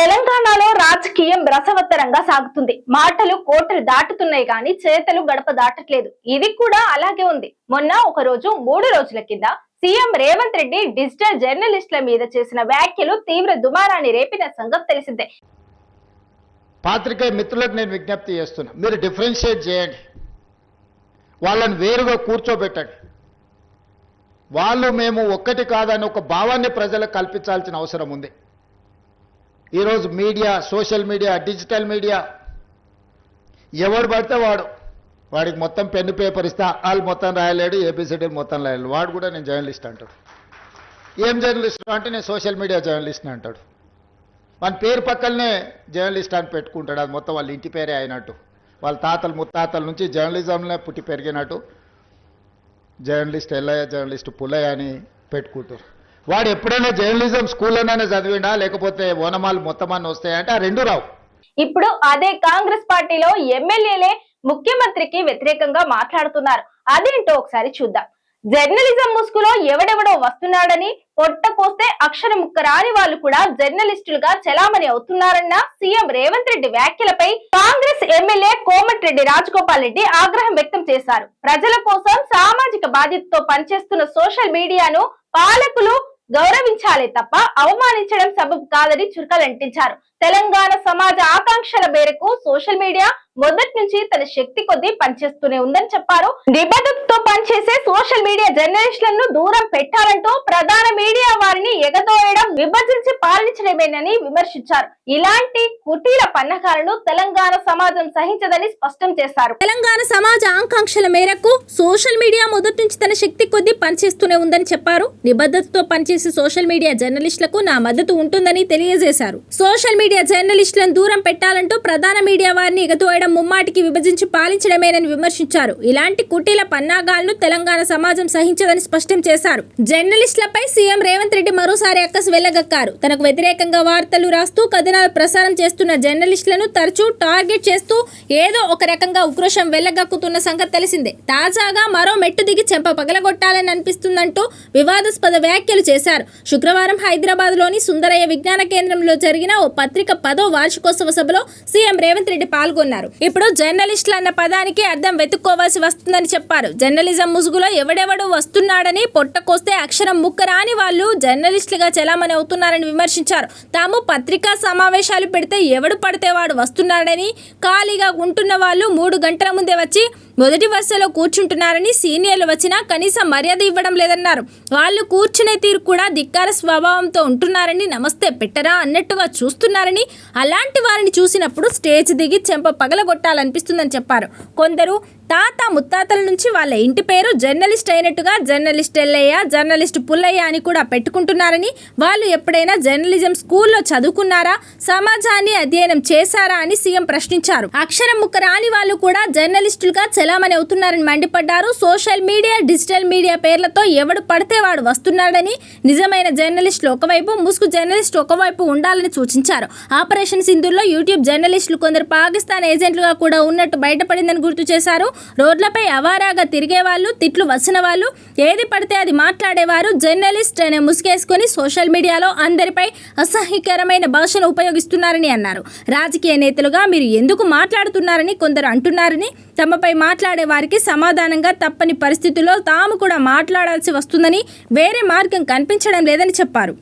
తెలంగాణలో రాజకీయం రసవత్తరంగా సాగుతుంది. మాటలు కోటలు దాటుతున్నాయి కానీ చేతలు గడప దాటట్లేదు. ఇది కూడా అలాగే ఉంది. మొన్న ఒక రోజు మూడు రోజుల కింద సీఎం రేవంత్ రెడ్డి డిజిటల్ జర్నలిస్టుల మీద చేసిన వ్యాఖ్యలు తీవ్ర దుమారాన్ని రేపిన సంగతి తెలిసిందే. పాత్రికేయ మిత్రులకు నేను విజ్ఞప్తి చేస్తున్నా. మీరు డిఫరెన్షియేట్ చేయండి. వాళ్ళని వేరుగా కూర్చోబెట్టండి. వాళ్ళు మేము ఒక్కటి కాదని ఒక భావాన్ని ప్రజలకు కల్పించాల్సిన అవసరం ఉంది. ఈరోజు media social media digital media ఎవడు పడితే వాడు. వాడికి మొత్తం పెన్ను పేపర్ ఇస్తా వాళ్ళు మొత్తం రాయలేడు ఏపీసీడీ మొత్తం రాయలేడు. వాడు కూడా నేను జర్నలిస్ట్ అంటాడు. ఏం జర్నలిస్ట్ అంటే నేను సోషల్ మీడియా జర్నలిస్ట్ అంటాడు. వాని పేరు పక్కనే జర్నలిస్ట్ అని పెట్టుకుంటాడు. అది మొత్తం వాళ్ళ ఇంటి పేరే అయినట్టు. వాళ్ళ తాతలు ముత్తాతల నుంచి జర్నలిజంలో పుట్టి పెరిగినట్టు జర్నలిస్ట్ ఎల్లయ్య జర్నలిస్ట్ పుల్లయ్య అని పెట్టుకుంటారు. వాడు ఎప్పుడైనా జర్నలిజం స్కూల్లోనే చదివిండా? లేకపోతే ఓనమాలు మొత్తం అన్న వస్తాయంటే ఆ రెండు రావు. ఇప్పుడు అదే కాంగ్రెస్ పార్టీలో ఎమ్మెల్యేలే ముఖ్యమంత్రికి వ్యతిరేకంగా మాట్లాడుతున్నారు. అదేంటో ఒకసారి చూద్దాం. జర్నలిజం ముసుగులో ఎవడెవడో వస్తున్నాడని పొట్ట కోస్తే అక్షర ముక్క రాని వాళ్ళు కూడా జర్నలిస్టులుగా చలామణి అవుతున్నారన్న సీఎం రేవంత్ రెడ్డి వ్యాఖ్యలపై కాంగ్రెస్ ఎమ్మెల్యే కోమటిరెడ్డి రాజగోపాల్ రెడ్డి ఆగ్రహం వ్యక్తం చేశారు. ప్రజల కోసం సామాజిక బాధ్యతతో పనిచేస్తున్న సోషల్ మీడియాను పాలకులు గౌరవించాలే తప్ప అవమానించడం సబబు కాదని చురకలంటించారు. తెలంగాణ సమాజ ఆకాంక్షల మేరకు సోషల్ మీడియా మొదటి నుంచి తన శక్తి కొద్దీ పనిచేస్తూనే ఉందని చెప్పారు. నిబద్ధతతో పనిచేసే సోషల్ మీడియా జర్నలిస్టులను దూరం పెట్టాలంటూ ప్రధాన మీడియా వారిని ఎగదోయడం విభజించి పాలించడమేనని విమర్శించారు. ఇలాంటి కుటీల పన్నకాలను తెలంగాణ సమాజం సహించదని స్పష్టం చేశారు. తెలంగాణ సమాజ ఆకాంక్షల మేరకు సోషల్ మీడియా మొదటి నుంచి తన శక్తి కొద్దీ పనిచేస్తూనే ఉందని చెప్పారు. నిబద్ధతతో పనిచేసే సోషల్ మీడియా జర్నలిస్టులకు నా మద్దతు ఉంటుందని తెలియజేశారు. సోషల్ మీడియా మీడియా జర్నలిస్టులను దూరం పెట్టాలంటూ ప్రధాన మీడియా వారిని ఎగదోయడం ముమ్మాటికి విభజించి పాలించడమేనని విమర్శించారు. ఇలాంటి కుటీల పన్నాగాలను తెలంగాణ సమాజం సహించదని స్పష్టం చేశారు. జర్నలిస్టులపై సీఎం రేవంత్ రెడ్డి మరోసారి అక్కసు వెళ్ళగక్కారు. తనకు వ్యతిరేకంగా వార్తలు రాస్తూ కథనాలు ప్రసారం చేస్తున్న జర్నలిస్టులను తరచూ టార్గెట్ చేస్తూ ఏదో ఒక రకంగా ఉక్రోషం వెళ్ళగక్కుతున్న సంగతి తెలిసిందే. తాజాగా మరో మెట్టు దిగి చెంప పగలగొట్టాలని అనిపిస్తుందంటూ వివాదాస్పద వ్యాఖ్యలు చేశారు. శుక్రవారం హైదరాబాద్లోని సుందరయ్య విజ్ఞాన కేంద్రంలో జరిగిన ఓ పత్రిక పదో వార్షికోత్సవ సభలో సీఎం రేవంత్ రెడ్డి పాల్గొన్నారు. ఇప్పుడు జర్నలిస్టులు అన్న పదానికి అర్థం వెతుక్కోవాల్సి వస్తుందని చెప్పారు. జర్నలిజం ముసుగులో ఎవడెవడు వస్తున్నాడని పొట్టకొస్తే అక్షరం ముక్క రాని వాళ్ళు జర్నలిస్టులుగా చలామణి అవుతున్నారని విమర్శించారు. తాము పత్రికా సమావేశాలు పెడితే ఎవడు పడితే వాడు వస్తున్నాడని ఖాళీగా ఉంటున్న వాళ్ళు మూడు గంటల ముందే వచ్చి మొదటి వరుసలో కూర్చుంటున్నారని సీనియర్లు వచ్చినా కనీసం మర్యాద ఇవ్వడం లేదన్నారు. వాళ్ళు కూర్చునే తీరు కూడా ధిక్కార స్వభావంతో ఉంటున్నారని నమస్తే పెట్టరా అన్నట్టుగా చూస్తున్నారని అలాంటి వారిని చూసినప్పుడు స్టేజ్ దిగి చెంప పగలగొట్టాలనిపిస్తుందని చెప్పారు. కొందరు తాత ముత్తాతల నుంచి వాళ్ళ ఇంటి పేరు జర్నలిస్ట్ అయినట్టుగా జర్నలిస్ట్ ఎల్లయ్య జర్నలిస్ట్ పుల్లయ్య అని కూడా పెట్టుకుంటున్నారని వాళ్ళు ఎప్పుడైనా జర్నలిజం స్కూల్లో చదువుకున్నారా? సమాజాన్ని అధ్యయనం చేశారా అని సీఎం ప్రశ్నించారు. అక్షరం ముక్క రాని వాళ్ళు కూడా జర్నలిస్టులుగా చలామణి అవుతున్నారని మండిపడ్డారు. సోషల్ మీడియా డిజిటల్ మీడియా పేర్లతో ఎవడు పడితే వాడు వస్తున్నాడని నిజమైన జర్నలిస్టులు ఒకవైపు ముసుగు జర్నలిస్ట్ ఒకవైపు ఉండాలని సూచించారు. ఆపరేషన్ సింధుల్లో యూట్యూబ్ జర్నలిస్టులు కొందరు పాకిస్తాన్ ఏజెంట్లుగా కూడా ఉన్నట్టు బయటపడిందని గుర్తు చేశారు. రోడ్లపై అవారాగా తిరిగే వాళ్ళు తిట్లు వచ్చిన వాళ్ళు ఏది పడితే అది మాట్లాడేవారు. జర్నలిస్ట్ అనే ముసుగేసుకొని సోషల్ మీడియాలో అందరిపై అసహ్యకరమైన భాషను ఉపయోగిస్తున్నారని అన్నారు. రాజకీయ నేతలుగా మీరు ఎందుకు మాట్లాడుతున్నారని కొందరు అంటున్నారని తమపై మాట్లాడే వారికి సమాధానంగా తప్పని పరిస్థితుల్లో తాము కూడా మాట్లాడాల్సి వస్తుందని వేరే మార్గం కనిపించడం లేదని చెప్పారు.